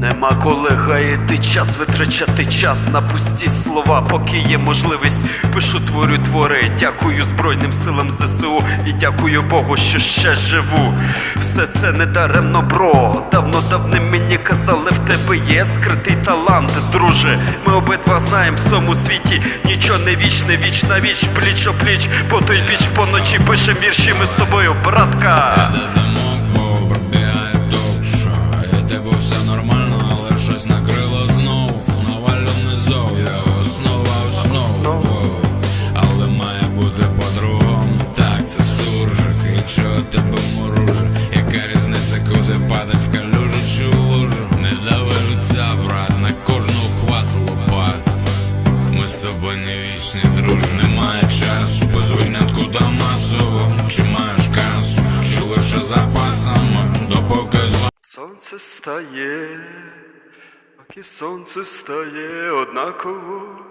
Нема коли гаяти час, витрачати час на пусті слова, поки є можливість. Пишу, творю твори. Дякую Збройним силам ЗСУ і дякую Богу, що ще живу. Все це не даремно, бро. Давно давним мені казали, в тебе є скритий талант, друже. Ми обидва знаємо в цьому світі нічого не вічне, віч на віч, пліч о пліч, по той біч поночі пишем вірші ми з тобою, братка. Тебе мороже Яка різниця, куди падать в калюжу чи в лужу? Не дави життя, брат, на кожну хват лопат ми з тобою не вічні, друже, немає часу. Без винятку до масово Чи маєш касу, чи лише запасами? Допоки Сонце стає, поки сонце стає однаково.